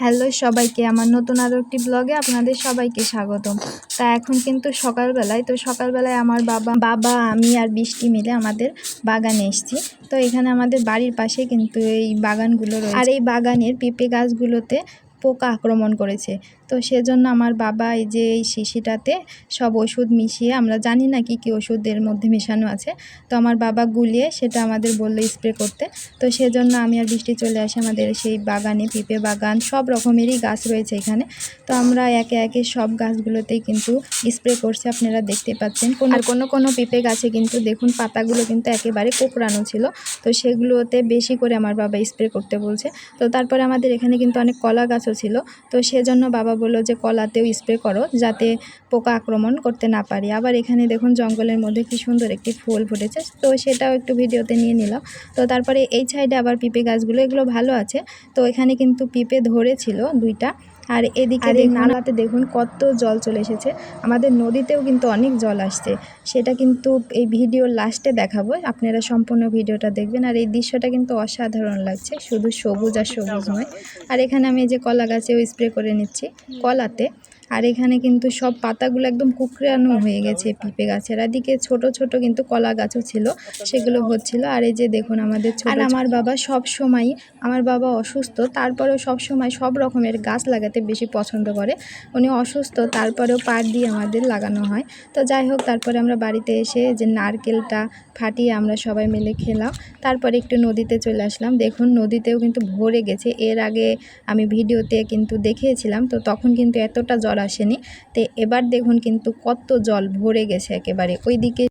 Hello সবাইকে, আমার নতুন আরও একটি ব্লগে আপনাদের সবাইকে স্বাগতম। তা এখন কিন্তু সকালবেলায়, তো সকালবেলায় আমার বাবা বাবা, আমি আর বৃষ্টি মিলে আমাদের বাগানে এসছি। তো এখানে আমাদের বাড়ির পাশে কিন্তু এই বাগানগুলো রয়েছে। আর এই বাগানের পেঁপে গাছগুলোতে পোকা আক্রমণ করেছে। তো সেজন্য আমার বাবা এই যে এই শিশিটাতে সব ওষুধ মিশিয়ে, আমরা জানি না কি কী ওষুধের মধ্যে মেশানো আছে, তো আমার বাবা গুলিয়ে সেটা আমাদের বলল স্প্রে করতে। তো সেজন্য আমি আর বৃষ্টি চলে আসি আমাদের সেই বাগানে, পেঁপে বাগান, সব রকমেরই গাছ রয়েছে এখানে। তো আমরা একে একে সব গাছগুলোতেই কিন্তু স্প্রে করছি, আপনারা দেখতে পাচ্ছেন। কোনো কোনো কোনো পেঁপে গাছে কিন্তু দেখুন পাতাগুলো কিন্তু একেবারে কোকড়ানো ছিল, তো সেগুলোতে বেশি করে আমার বাবা স্প্রে করতে বলছে। তো তারপরে আমাদের এখানে কিন্তু অনেক কলা গাছও ছিল, তো সেজন্য বাবা বলল যে কলাতেও স্প্রে করো যাতে পোকা আক্রমণ করতে না পারি। আবার এখানে দেখুন জঙ্গলের মধ্যে কি সুন্দর একটি ফুল ফুটেছে। তো সেটাও একটু ভিডিওতে নিয়ে নিলাম। তো তারপরে এই সাইডে আবার পিঁপে গাছগুলো, এগুলো ভালো আছে। তো এখানে কিন্তু পিঁপে ধরেছিল দুইটা। আর এদিকে নালাতে দেখুন কত জল চলে এসেছে। আমাদের নদীতেও কিন্তু অনেক জল আসছে। সেটা কিন্তু এই ভিডিওর লাস্টে দেখাবো। আপনারা সম্পূর্ণ ভিডিওটা দেখবেন। আর এই দৃশ্যটা কিন্তু অসাধারণ লাগছে। শুধু সবুজ আর সবুজ নয়। আর এখানে আমি এই যে কলা গাছেও স্প্রে করে নিচ্ছি। কলাতে আর এখানে কিন্তু সব পাতাগুলো একদম কুকড়ানো হয়ে গেছে পিঁপে গাছের। এদিকে ছোট ছোট কিন্তু কলা গাছও ছিল সেগুলো হচ্ছিল। আর এই যে দেখুন আমাদের আর আমার বাবা সব সময় আমার বাবা অসুস্থ তারপরেও সব সময় সব রকমের গাছ লাগাতে বেশি পছন্দ করে। উনি অসুস্থ তারপরেও পাট দিয়ে আমাদের লাগানো হয়। তো যাই হোক তারপরে আমরা বাড়িতে এসে যে নারকেলটা ফাটিয়ে আমরা সবাই মিলে খেলাম। তারপরে একটু নদীতে চলে আসলাম। দেখুন নদীতেও কিন্তু ভরে গেছে। এর আগে আমি ভিডিওতে কিন্তু দেখিয়েছিলাম। তো তখন কিন্তু এতটা আসেনি। তো এবার দেখুন কিন্তু কত জল ভরে গেছে একেবারে। ওইদিকে